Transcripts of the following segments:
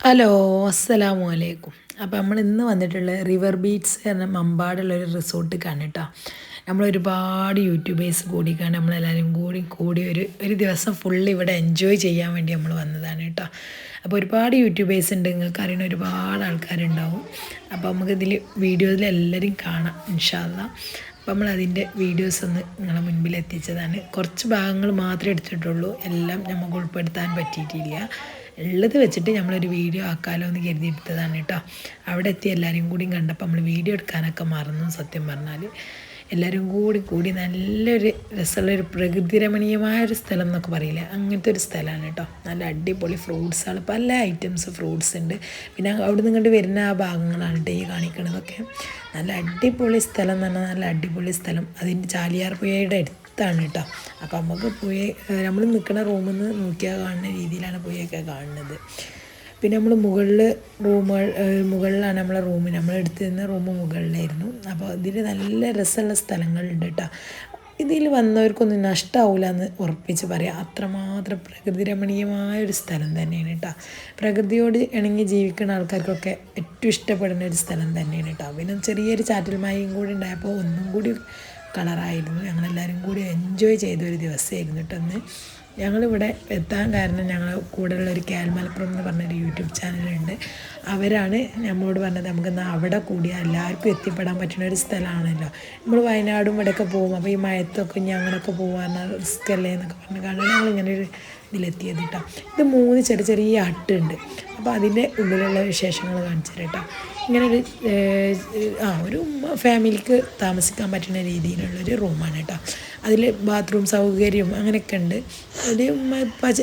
Hello അസ്സലാമു അലൈക്കും അപ്പോൾ നമ്മൾ ഇന്ന് വന്നിട്ടുള്ള റിവർ ബീറ്റ്സ് എന്ന മമ്പാടുള്ള ഒരു റിസോർട്ട് കണ്ടിട്ടോ നമ്മൾ ഒരുപാട് യൂട്യൂബേഴ്സ് കൂടിക്കാണ്. നമ്മളെല്ലാവരും കൂടി കൂടി ഒരു ഒരു ദിവസം ഫുള്ള് ഇവിടെ എൻജോയ് ചെയ്യാൻ വേണ്ടി നമ്മൾ വന്നതാണ് കേട്ടോ അപ്പോൾ ഒരുപാട് യൂട്യൂബേഴ്സ് ഉണ്ട്. നിങ്ങൾക്ക് അറിയുന്ന ഒരുപാട് ആൾക്കാരുണ്ടാവും. അപ്പോൾ നമുക്ക് ഇതിൽ വീഡിയോയിൽ എല്ലാവരും കാണാം ഇൻഷാല്ല അപ്പോൾ നമ്മൾ അതിന്റെ വീഡിയോസ് ഒന്ന് നിങ്ങളെ മുൻപിൽ എത്തിച്ചതാണ്. കുറച്ച് ഭാഗങ്ങൾ മാത്രമേ എടുത്തിട്ടുള്ളൂ. എല്ലാം നമുക്ക് ഉൾപ്പെടുത്താൻ പറ്റിയിട്ടില്ല. ഉള്ളത് വെച്ചിട്ട് നമ്മളൊരു വീഡിയോ ആക്കാലോ എന്ന് കരുതി എടുത്തതാണ് കേട്ടോ. അവിടെ എത്തി എല്ലാവരും കൂടി കണ്ടപ്പോൾ നമ്മൾ വീഡിയോ എടുക്കാനൊക്കെ മറന്നു സത്യം പറഞ്ഞാൽ. എല്ലാവരും കൂടി കൂടി നല്ലൊരു രസമുള്ളൊരു പ്രകൃതി രമണീയമായ ഒരു സ്ഥലം എന്നൊക്കെ പറയില്ല? അങ്ങനത്തെ ഒരു സ്ഥലമാണ് കേട്ടോ. നല്ല അടിപൊളി ഫ്രൂട്ട്സാണ് പല ഐറ്റംസ് ഫ്രൂട്ട്സ് ഉണ്ട്. പിന്നെ അവിടെ നിന്ന് വരുന്ന ആ ഭാഗങ്ങളാണ് കേട്ടോ ഈ കാണിക്കണതൊക്കെ. നല്ല അടിപൊളി സ്ഥലം എന്ന് പറഞ്ഞാൽ നല്ല അടിപൊളി സ്ഥലം. അതിന്റെ ചാലിയാർ പുഴയുടെ അടുത്താണ് കേട്ടോ. അപ്പോൾ നമുക്ക് പുഴ നമ്മൾ നിൽക്കുന്ന റൂമിൽ നിന്ന് നോക്കിയാൽ കാണുന്ന രീതിയിലാണ് പുഴയൊക്കെ കാണുന്നത്. പിന്നെ നമ്മൾ മുകളിൽ റൂമുകൾ മുകളിലാണ് നമ്മളെ റൂം നമ്മൾ എടുത്തിരുന്ന റൂം മുകളിലായിരുന്നു. അപ്പോൾ ഇതിൽ നല്ല രസമുള്ള സ്ഥലങ്ങളുണ്ട് കേട്ടോ. ഇതിൽ വന്നവർക്കൊന്നും നഷ്ടമാവില്ല എന്ന് ഉറപ്പിച്ച് പറയാം. അത്രമാത്രം പ്രകൃതി രമണീയമായ ഒരു സ്ഥലം തന്നെയാണ് കേട്ടോ. പ്രകൃതിയോട് ഇണങ്ങി ജീവിക്കുന്ന ആൾക്കാർക്കൊക്കെ ഏറ്റവും ഇഷ്ടപ്പെടുന്ന ഒരു സ്ഥലം തന്നെയാണ് കേട്ടോ. പിന്നെ ചെറിയൊരു ചാറ്റൽ മായയും കൂടി ഉണ്ടായപ്പോൾ ഒന്നും കൂടി കളറായിരുന്നു. ഞങ്ങളെല്ലാവരും കൂടി എൻജോയ് ചെയ്ത ഒരു ദിവസമായിരുന്നു കേട്ടോ അന്ന്. ഞങ്ങളിവിടെ എത്താൻ കാരണം ഞങ്ങൾ കൂടെയുള്ള ഒരു ക്യാൽ മലപ്പുറം എന്ന് പറഞ്ഞൊരു യൂട്യൂബ് ചാനലുണ്ട്. അവരാണ് നമ്മളോട് പറഞ്ഞത് നമുക്കിന്ന് അവിടെ കൂടി എല്ലാവർക്കും എത്തിപ്പെടാൻ പറ്റുന്ന ഒരു സ്ഥലമാണല്ലോ. നമ്മൾ വയനാടും ഇവിടെയൊക്കെ പോകും. അപ്പോൾ ഈ മയത്തൊക്കെ ഇനി അങ്ങനെയൊക്കെ പോകാൻ റിസ്ക് അല്ലേ എന്നൊക്കെ പറഞ്ഞ് കാരണം ഞങ്ങൾ ഇങ്ങനെ ഒരു ഇതിലെത്തിയത് കേട്ടോ. ഇത് മൂന്ന് ചെറിയ ചെറിയ അട്ടുണ്ട്. അപ്പോൾ അതിന്റെ ഉള്ളിലുള്ള വിശേഷങ്ങൾ കാണിച്ചു തരാം കേട്ടോ. ഇങ്ങനെ ഒരു ആ ഒരു ഫാമിലിക്ക് താമസിക്കാൻ പറ്റുന്ന രീതിയിലുള്ളൊരു റൂമാണ് കേട്ടോ. അതിൽ ബാത്റൂം സൗകര്യം അങ്ങനെയൊക്കെ ഉണ്ട്. ഒരു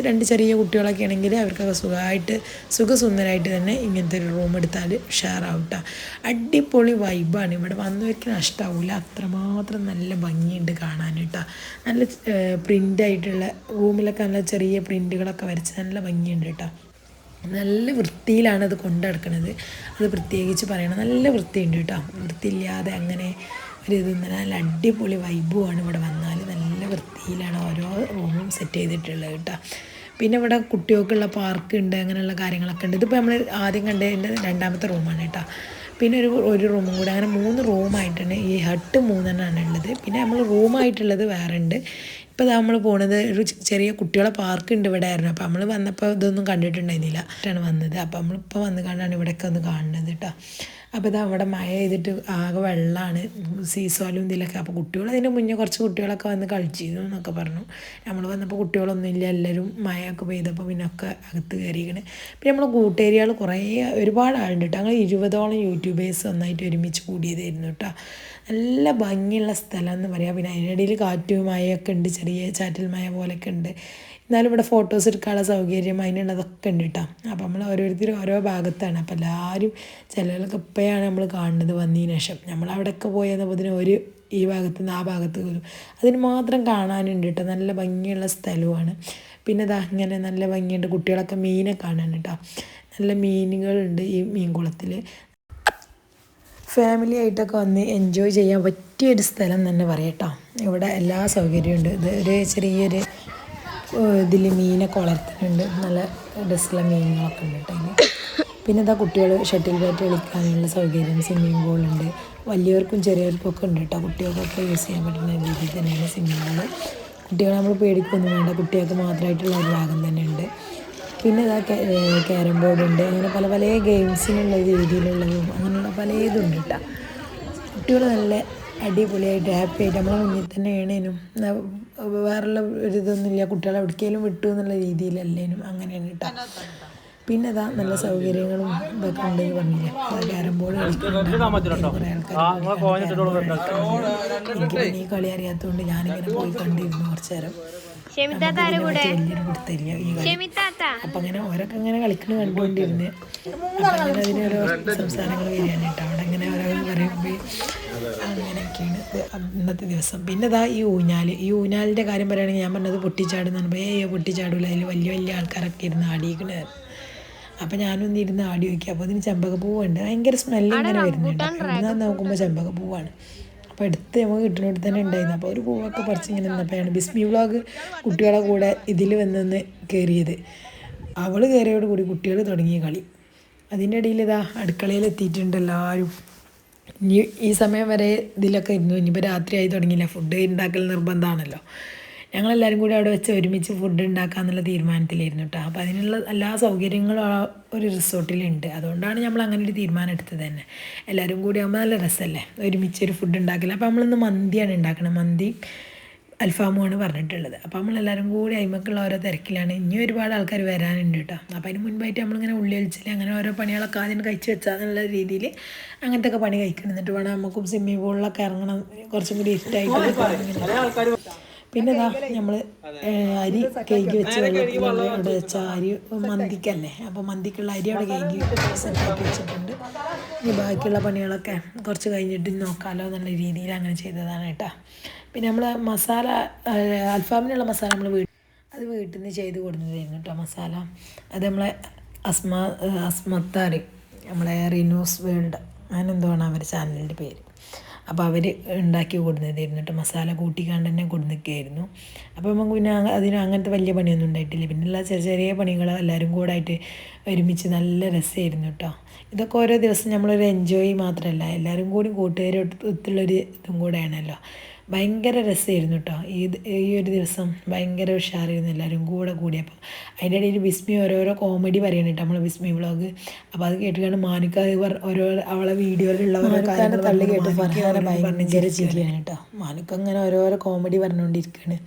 രണ്ട് ചെറിയ കുട്ടികളൊക്കെ ആണെങ്കിൽ അവർക്കൊക്കെ സുഖമായിട്ട് സുഖസുന്ദരമായിട്ട് തന്നെ ഇങ്ങനത്തെ ഒരു റൂം എടുത്താൽ ഷെയറാവും കേട്ടോ. അടിപൊളി വൈബാണ്. ഇവിടെ വന്നവർക്ക് നഷ്ടമാവില്ല അത്രമാത്രം നല്ല ഭംഗിയുണ്ട് കാണാൻ കേട്ടോ. നല്ല പ്രിന്റായിട്ടുള്ള റൂമിലൊക്കെ നല്ല ചെറിയ പ്രിന്റുകളൊക്കെ വരച്ച് നല്ല ഭംഗിയുണ്ട് കേട്ടോ. നല്ല വൃത്തിയിലാണ് അത് കൊണ്ടു നടക്കുന്നത് അത് പ്രത്യേകിച്ച് പറയണം. നല്ല വൃത്തിയുണ്ട് കേട്ടോ. വൃത്തിയില്ലാതെ അങ്ങനെ ഒരു ഇതൊന്നും നല്ല അടിപൊളി വൈബുമാണ് ഇവിടെ വന്നാൽ. നല്ല വൃത്തിയിലാണ് ഓരോ റൂമും സെറ്റ് ചെയ്തിട്ടുള്ളത് കേട്ടോ. പിന്നെ ഇവിടെ കുട്ടികൾക്കുള്ള പാർക്ക് ഉണ്ട് അങ്ങനെയുള്ള കാര്യങ്ങളൊക്കെ ഉണ്ട്. ഇതിപ്പോൾ നമ്മൾ ആദ്യം കണ്ടതിന്റെ രണ്ടാമത്തെ റൂമാണ് കേട്ടോ. പിന്നെ ഒരു ഒരു റൂമും കൂടെ. അങ്ങനെ മൂന്ന് റൂമായിട്ടാണ് ഈ ഹട്ട് മൂന്നെണ്ണമാണ് ഉള്ളത്. പിന്നെ നമ്മൾ റൂമായിട്ടുള്ളത് വേറെ ഉണ്ട്. ഇപ്പോൾ നമ്മൾ പോണത് ഒരു ചെറിയ കുട്ടികളെ പാർക്ക് ഉണ്ട് ഇവിടെ ആയിരുന്നു അപ്പോൾ നമ്മൾ വന്നപ്പോൾ ഇതൊന്നും കണ്ടിട്ടുണ്ടായിരുന്നില്ല. ആണ് വന്നത്. അപ്പോൾ നമ്മളിപ്പോൾ വന്ന് കണ്ടാണ് ഇവിടെയൊക്കെ ഒന്ന് കാണുന്നത് കേട്ടോ അപ്പോൾ ഇത് അവിടെ മഴ ചെയ്തിട്ട് ആകെ വെള്ളമാണ് സീസോലും ഇതിലൊക്കെ. അപ്പോൾ കുട്ടികൾ അതിന് മുന്നേ കുറച്ച് കുട്ടികളൊക്കെ വന്ന് കളിച്ചിരുന്നു എന്നൊക്കെ പറഞ്ഞു. നമ്മൾ വന്നപ്പോൾ കുട്ടികളൊന്നും ഇല്ല എല്ലാവരും മഴയൊക്കെ പെയ്തപ്പോൾ പിന്നെ ഒക്കെ അകത്ത് കയറിയിരിക്കണ്. പിന്നെ നമ്മൾ കൂട്ടേരിയകൾ കുറേ ഒരുപാട് ആളുണ്ട് കേട്ടോ. അങ്ങനെ ഇരുപതോളം യൂട്യൂബേഴ്സ് ഒന്നായിട്ട് ഒരുമിച്ച് കൂടിയതായിരുന്നു കേട്ടോ. നല്ല ഭംഗിയുള്ള സ്ഥലം എന്ന് പറയാം. പിന്നെ അതിനിടയിൽ കാറ്റും മഴയൊക്കെ ഉണ്ട്. ചെറിയ ചാറ്റൽ മഴ പോലെയൊക്കെ ഉണ്ട്. എന്നാലും ഇവിടെ ഫോട്ടോസ് എടുക്കാനുള്ള സൗകര്യം അതിനുള്ളതൊക്കെ ഉണ്ട് കേട്ടോ അപ്പോൾ നമ്മൾ ഓരോരുത്തരും ഓരോ ഭാഗത്താണ്. അപ്പോൾ എല്ലാവരും ചിലരൊക്കെ ഇപ്പോഴാണ് നമ്മൾ കാണുന്നത് വന്നതിന് ശേഷം. നമ്മൾ അവിടെയൊക്കെ ഇതിന് ഒരു ഈ ഭാഗത്ത് നിന്ന് ആ ഭാഗത്ത് വരും അതിന് മാത്രം കാണാനുണ്ട് കേട്ടോ നല്ല ഭംഗിയുള്ള സ്ഥലമാണ് പിന്നെ ഇതാ അങ്ങനെ നല്ല ഭംഗിയുണ്ട്. കുട്ടികളൊക്കെ മീനെ കാണാൻ കേട്ടോ നല്ല മീനുകളുണ്ട് ഈ മീൻകുളത്തിൽ ഫാമിലി ആയിട്ടൊക്കെ വന്ന് എൻജോയ് ചെയ്യാൻ പറ്റിയൊരു സ്ഥലം തന്നെ പറയട്ടോ ഇവിടെ എല്ലാ സൗകര്യവും ഉണ്ട് ഇത് ഒരു ചെറിയൊരു ഇതിൽ മീനൊക്കെ വളർത്തിയിട്ടുണ്ട് നല്ല രസമുള്ള മീനുകളൊക്കെ ഉണ്ട് കേട്ടോ അതിന് പിന്നെ ഇതാ കുട്ടികൾ ഷട്ടിൽ ബാറ്റ് കളിക്കാനുള്ള സൗകര്യം സ്വിമ്മിങ് പൂളുണ്ട് വലിയവർക്കും ചെറിയവർക്കും ഒക്കെ ഉണ്ട് കേട്ടോ കുട്ടികൾക്കൊക്കെ യൂസ് ചെയ്യാൻ പറ്റുന്ന രീതിയിൽ തന്നെയാണ് സ്വിമ്മിങ് പൂൾ കുട്ടികളെ നമ്മൾ പേടിക്കൊന്നും വേണ്ട. കുട്ടികൾക്ക് മാത്രമായിട്ടുള്ള ഒരു ഭാഗം തന്നെ ഉണ്ട്. പിന്നെ ഇതാ ക്യാരം ബോർഡ് ഉണ്ട്. അങ്ങനെ പല പല ഗെയിംസിനുള്ള രീതിയിലുള്ളതും അങ്ങനെയുള്ള പല ഉണ്ട് കേട്ടോ. കുട്ടികൾ നല്ല അടിപൊളിയായിട്ട് ഹാപ്പി ആയിട്ട് നമ്മളെ മുന്നിൽ തന്നെ വേറുള്ള ഒരു ഇതൊന്നുമില്ല കുട്ടികളെ എവിടേക്കെങ്കിലും വിട്ടു എന്നുള്ള രീതിയിലല്ലേനും അങ്ങനെയാണ് കേട്ടോ പിന്നെ അതാ നല്ല സൗകര്യങ്ങളും ഇതൊക്കെ ഉണ്ടെന്ന് പറഞ്ഞില്ല ക്യാരം ബോർഡ് കളിക്കുന്നുണ്ട്. കുറേ ആൾക്കാർ എനിക്ക് ഈ കളി അറിയാത്തതുകൊണ്ട് ഞാനിങ്ങനെ പോയി കണ്ടിരുന്നു കുറച്ചു നേരം. അപ്പൊ അങ്ങനെ ഓരോക്കെ ഇങ്ങനെ കളിക്കണ കണ്ടുകൊണ്ടിരുന്ന്. അങ്ങനെ അതിന് ഓരോ സംസാരങ്ങൾ വരികയാണ് അവിടെ ഇങ്ങനെ ഓരോ പറയുമ്പോൾ അങ്ങനെയൊക്കെയാണ് ഇന്നത്തെ ദിവസം. പിന്നെ ഇതാ ഈ ഊഞ്ഞാൽ ഈ ഊഞ്ഞാലിന്റെ കാര്യം പറയുകയാണെങ്കിൽ ഞാൻ പറഞ്ഞത് പൊട്ടിച്ചാടുന്നാണ് ഏ പൊട്ടിച്ചാടൂല. അതിൽ വലിയ വലിയ ആൾക്കാരൊക്കെ ഇരുന്ന് ആടിയിക്കണേ. അപ്പം ഞാനൊന്ന് ഇരുന്ന് ആടി വയ്ക്കുക അപ്പോൾ അതിന് ചെമ്പകപ്പൂവുണ്ട്. ഭയങ്കര സ്മെല്ല് ഇങ്ങനെ വരുന്നുണ്ട്. നോക്കുമ്പോൾ ചെമ്പകപ്പൂവാണ്. അപ്പോൾ എടുത്ത് നമുക്ക് കിട്ടുന്നിടത്ത് തന്നെ ഉണ്ടായിരുന്നു. അപ്പോൾ ഒരു പൂവൊക്കെ പറിച്ച് ഇങ്ങനെ നിന്നപ്പോഴാണ് ബിസ്മി വ്ളോഗ് കുട്ടികളെ കൂടെ ഇതിൽ വന്നെന്ന് കയറിയത്. അവൾ കയറിയോട് കൂടി കുട്ടികൾ തുടങ്ങിയ കളി. അതിന്റെ ഇടയിൽ ഇതാ അടുക്കളയിൽ എത്തിയിട്ടുണ്ട് എല്ലാവരും. ഇനി ഈ സമയം വരെ ഇതിലൊക്കെ ഇരുന്നു. ഇനിയിപ്പോൾ രാത്രിയായി തുടങ്ങിയില്ല. ഫുഡ് ഉണ്ടാക്കൽ നിർബന്ധമാണല്ലോ. ഞങ്ങളെല്ലാവരും കൂടി അവിടെ വെച്ച് ഒരുമിച്ച് ഫുഡ് ഉണ്ടാക്കാമെന്നുള്ള തീരുമാനത്തിലായിരുന്നു കേട്ടോ അപ്പോൾ അതിനുള്ള എല്ലാ സൗകര്യങ്ങളും ആ ഒരു റിസോർട്ടിലുണ്ട്. അതുകൊണ്ടാണ് നമ്മൾ അങ്ങനെ ഒരു തീരുമാനം എടുത്തത് തന്നെ. എല്ലാവരും കൂടി ആകുമ്പോൾ നല്ല രസമല്ലേ ഒരുമിച്ച് ഒരു ഫുഡ് ഉണ്ടാക്കില്ല അപ്പോൾ നമ്മളിന്ന് മന്തിയാണ് ഉണ്ടാക്കണം മന്തി അൽഫാമുമാണ് പറഞ്ഞിട്ടുള്ളത്. അപ്പോൾ നമ്മളെല്ലാവരും കൂടി അയിമക്കുള്ള ഓരോ തിരക്കിലാണ്. ഇനി ഒരുപാട് ആൾക്കാർ വരാനുണ്ട് കേട്ടോ അപ്പോൾ അതിന് മുൻപായിട്ട് നമ്മളിങ്ങനെ ഉള്ളി ഒളിച്ചിൽ അങ്ങനെ ഓരോ പണികളൊക്കെ ആദ്യം കഴിച്ച് വെച്ചാന്നുള്ള രീതിയിൽ അങ്ങനത്തെ ഒക്കെ പണി കഴിക്കണം. എന്നിട്ട് വേണം നമുക്കും സ്വിമ്മിംഗ് പൂളിലൊക്കെ ഇറങ്ങണം. കുറച്ചും കൂടി ഇഷ്ടമായിട്ട് പിന്നെ ഇതാ നമ്മൾ അരി കഴുകി വെച്ച് അവിടെ വെച്ച അരി മന്തിക്കല്ലേ? അപ്പോൾ മന്തിക്കുള്ള അരി അവിടെ കഴുകി സെറ്റാക്കി വെച്ചിട്ടുണ്ട്. ഇനി ബാക്കിയുള്ള പണികളൊക്കെ കുറച്ച് കഴിഞ്ഞിട്ട് നോക്കാമല്ലോ എന്നുള്ള രീതിയിൽ അങ്ങനെ ചെയ്തതാണ് കേട്ടോ. പിന്നെ നമ്മൾ മസാല അൽഫാമിനുള്ള മസാല നമ്മൾ വീട്ടിൽ അത് വീട്ടിൽ നിന്ന് ചെയ്ത് കൊടുക്കുന്നതായിരുന്നു കേട്ടോ മസാല. അത് നമ്മളെ അസ്മ അസ്മത്താറി നമ്മളെ റിനൂസ് വേൾഡ് അങ്ങനെന്തോണ് അവർ ചാനലിന്റെ പേര്. അപ്പോൾ അവർ ഉണ്ടാക്കി കൊടുക്കുന്നതായിരുന്നു കേട്ടോ മസാല കൂട്ടിക്കാണ്ട് തന്നെ കൊടുന്നിരിക്കുകയായിരുന്നു അപ്പോൾ നമുക്ക് പിന്നെ അതിന് അങ്ങനത്തെ വലിയ പണിയൊന്നും ഉണ്ടായിട്ടില്ല. പിന്നെയുള്ള ചെറിയ ചെറിയ പണികൾ എല്ലാവരും കൂടെ ആയിട്ട് ഒരുമിച്ച് നല്ല രസമായിരുന്നു കേട്ടോ ഇതൊക്കെ ഓരോ ദിവസം നമ്മളൊരു എൻജോയ് മാത്രമല്ല എല്ലാവരും കൂടി കൂട്ടുകാരൊത്തുള്ളൊരു ഇതും കൂടെയാണല്ലോ. ഭയങ്കര രസമായിരുന്നു കേട്ടോ ഈ ഈ ഒരു ദിവസം ഭയങ്കര ഉഷാറായിരുന്നു എല്ലാവരും കൂടെ കൂടിയപ്പോൾ അതിന്റെ ഇടയിൽ വിസ്മി ഓരോരോ കോമഡി പറയണം കേട്ടോ നമ്മൾ വിസ്മി വ്ളോഗ് അപ്പോൾ അത് കേട്ടിട്ടാണ് മാനിക്ക ഓരോ അവളെ വീഡിയോയിലുള്ള ഓരോ കാര്യങ്ങൾ തള്ളി കേട്ട് ഭയങ്കര ചിരിയാണ് കേട്ടോ മാനിക്ക അങ്ങനെ ഓരോരോ കോമഡി പറഞ്ഞുകൊണ്ടിരിക്കുകയാണ്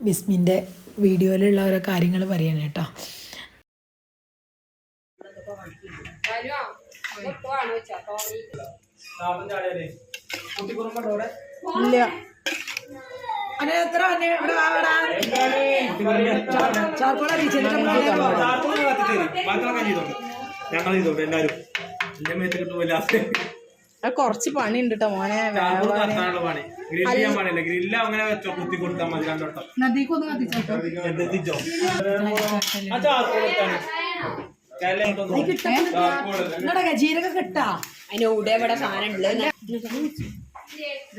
ബിസ്മിന്റെ വീഡിയോയിലുള്ള ഓരോ കാര്യങ്ങൾ പറയണം കേട്ടോ ഇല്ല. ഞങ്ങൾ ചെയ്തോട്ടെ. എല്ലാരും. എന്റെ മേത്ത് കുറച്ച് പണി. ഉണ്ട് കേട്ടോ മോനെ ഗ്രില്ല് അങ്ങനെ വെച്ചോ കുത്തി കൊടുത്താൽ മതി രണ്ടോട്ടം എത്തിച്ചോ? ആ എടുത്താണ് ജീരകം കിട്ടാ. അതിനൂടെ ഇവിടെ സാധനം ഉണ്ട്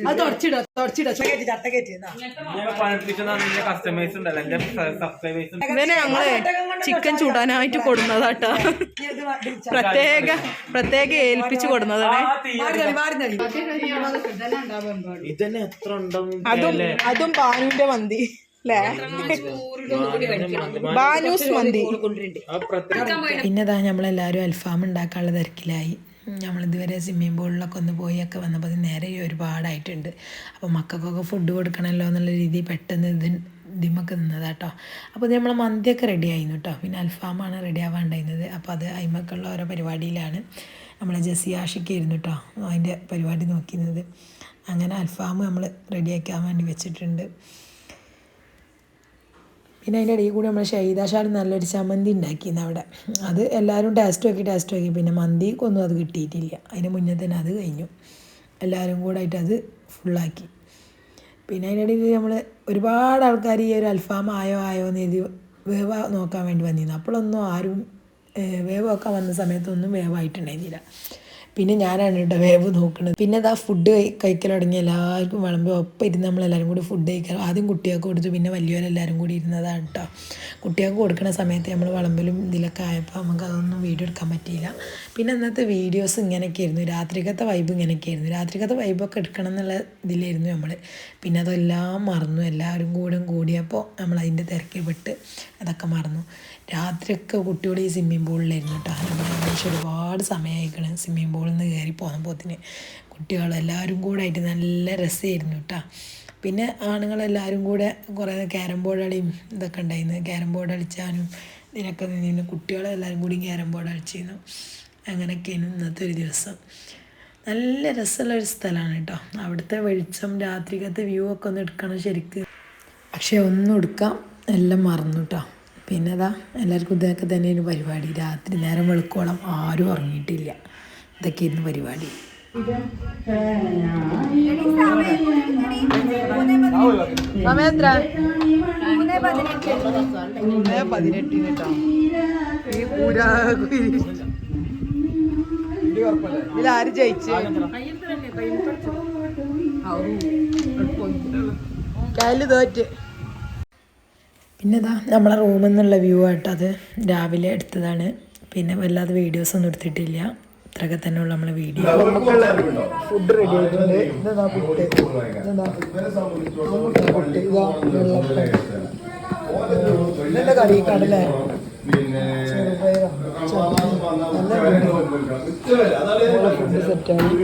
അത് തുടച്ചിടോ തുടച്ചിടോ. എന്റെ കസ്റ്റമേഴ്സ് ഉണ്ടല്ലോ. എന്റെ സബ്സ്ക്രൈബേഴ്സ് ഇവനെ ഞങ്ങൾ ചിക്കൻ ചൂടാനായിട്ട് കൊടുന്നതാട്ടോ. പ്രത്യേക പ്രത്യേക ഏൽപ്പിച്ചു കൊടുന്നതാണ്. ഇതന്നെ എത്ര ഉണ്ടാവും? അതും അതും പാനുവിന്റെ മന്തി. ബാനൂസ് മന്തി. പിന്നെതാ നമ്മളെല്ലാവരും അൽഫാം ഉണ്ടാക്കാനുള്ള തിരക്കിലായി. നമ്മളിതുവരെ സ്വിമ്മിംഗ് പൂളിലൊക്കെ ഒന്ന് പോയൊക്കെ വന്നപ്പോൾ അത് നേരെ ഒരുപാടായിട്ടുണ്ട്. അപ്പോൾ മക്കൾക്കൊക്കെ ഫുഡ് കൊടുക്കണമല്ലോ എന്നുള്ള രീതിയിൽ പെട്ടെന്ന് ഇത് ഡിമക്ക് നിന്നതാ കേട്ടോ അപ്പോൾ ഇത് നമ്മൾ മന്തിയൊക്കെ റെഡി ആയിരുന്നു കേട്ടോ പിന്നെ അൽഫാമാണ് റെഡി ആവാണ്ടായിരുന്നത്. അപ്പോൾ അത് അയിമക്കുള്ള ഓരോ പരിപാടിയിലാണ് നമ്മളെ ജസി ആഷിക്കായിരുന്നു കേട്ടോ അതിന്റെ പരിപാടി നോക്കിയിരുന്നത്. അങ്ങനെ അൽഫാം നമ്മൾ റെഡിയാക്കാൻ വേണ്ടി വെച്ചിട്ടുണ്ട്. പിന്നെ അതിന്റെ ഇടയിൽ കൂടി നമ്മൾ ഷെയ്ദാഷാൽ നല്ലൊരു ചമ്മന്തി ഉണ്ടാക്കിയിരുന്നു അവിടെ. അത് എല്ലാവരും ടേസ്റ്റ് നോക്കി ടേസ്റ്റ് നോക്കി. പിന്നെ മന്തിക്കൊന്നും അത് കിട്ടിയിട്ടില്ല. അതിന് മുന്നേ തന്നെ അത് കഴിഞ്ഞു. എല്ലാവരും കൂടെ ആയിട്ട് അത് ഫുള്ളാക്കി പിന്നെ അതിന്റെ ഇടയിൽ നമ്മൾ ഒരുപാട് ആൾക്കാർ ഈ ഒരു അൽഫാം ആയോ ആയോ എന്ന് എഴുതി വേവ നോക്കാൻ വേണ്ടി വന്നിരുന്നു. അപ്പോഴൊന്നും ആരും വേവ് നോക്കാൻ വന്ന സമയത്തൊന്നും വേവായിട്ടുണ്ടായിരുന്നില്ല. പിന്നെ ഞാനാണ് കേട്ടോ വേവ് നോക്കുന്നത് പിന്നെ അതാ ഫുഡ് കഴിക്കൽ തുടങ്ങി. എല്ലാവർക്കും വിളമ്പി ഒപ്പം ഇരുന്ന് നമ്മളെല്ലാവരും കൂടി ഫുഡ് കഴിക്കാൻ ആദ്യം കുട്ടികൾക്ക് കൊടുത്തു. പിന്നെ വലിയവരെല്ലാവരും കൂടി ഇരുന്നതാണ് കേട്ടോ. കുട്ടികൾക്ക് കൊടുക്കുന്ന സമയത്ത് നമ്മൾ വിളമ്പലും ഇതിലൊക്കെ ആയപ്പോൾ നമുക്ക് അതൊന്നും വീഡിയോ എടുക്കാൻ പറ്റിയില്ല. പിന്നെ അന്നത്തെ വീഡിയോസ് ഇങ്ങനെയൊക്കെ ആയിരുന്നു. രാത്രിക്കത്തെ വൈബ് ഇങ്ങനെയൊക്കെ ആയിരുന്നു. രാത്രിക്കത്തെ വൈബൊക്കെ എടുക്കണം എന്നുള്ള ഇതിലായിരുന്നു നമ്മൾ. പിന്നെ അതെല്ലാം മറന്നു. എല്ലാവരും കൂടെ കൂടിയപ്പോൾ നമ്മൾ അതിന്റെ തിരക്കിൽ പെട്ട് അതൊക്കെ മറന്നു. രാത്രിയൊക്കെ കുട്ടിയോട് ഈ സ്വിമ്മിംഗ് പൂളിലായിരുന്നു കേട്ടോ ഏകദേശം ഒരുപാട് സമയമായിക്കണ് സ്വിമ്മിംഗ് പൂളിൽ നിന്ന് കയറി പോകുമ്പോഴത്തിന് കുട്ടികളെല്ലാവരും കൂടെ ആയിട്ട് നല്ല രസമായിരുന്നു കേട്ടോ പിന്നെ ആണുങ്ങളെല്ലാവരും കൂടെ കുറേ ക്യാരം ബോർഡ് കളിയും ഇതൊക്കെ ഉണ്ടായിരുന്നു ക്യാരം ബോർഡ് കളിച്ചാനും ഇതിനൊക്കെ നിന്നിരുന്നു. കുട്ടികളെല്ലാവരും കൂടി ക്യാരം ബോർഡ് കളിച്ചിരുന്നു. അങ്ങനെയൊക്കെയായിരുന്നു ഇന്നത്തെ ഒരു ദിവസം. നല്ല രസമുള്ള ഒരു സ്ഥലമാണ് കേട്ടോ അവിടുത്തെ വെളിച്ചം രാത്രിക്കത്തെ വ്യൂ ഒക്കെ ഒന്ന് എടുക്കണം ശരിക്ക്. പക്ഷേ ഒന്നും എടുക്കാം. എല്ലാം മറന്നു കേട്ടോ പിന്നെ അതാ എല്ലാവർക്കും ഇതൊക്കെ തന്നെയാണ് പരിപാടി രാത്രി നേരം വെളുക്കോളം ആരും ഉറങ്ങിയിട്ടില്ല ഇതൊക്കെയായിരുന്നു പരിപാടി സമയം എത്ര മൂന്ന് ജയിച്ചു കയ്യിൽ തോറ്റ് പിന്നെ ഇതാ നമ്മളെ റൂമിൽ നിന്നുള്ള വ്യൂ ആയിട്ട് അത് രാവിലെ എടുത്തതാണ്. പിന്നെ വല്ലാതെ വീഡിയോസ് ഒന്നും എടുത്തിട്ടില്ല. ഇത്രയൊക്കെ തന്നെ ഉള്ളു നമ്മളെ വീഡിയോ ഫുഡ് റെഡി ആയിട്ടുണ്ട് ഇതെന്താ പുട്ട് ഇതെന്താ പുട്ട് ഇതാ വെള്ളപ്പം ഇതെന്താ കറി കടല ചെറുപയറോ നല്ല ഫുഡ് സെറ്റായി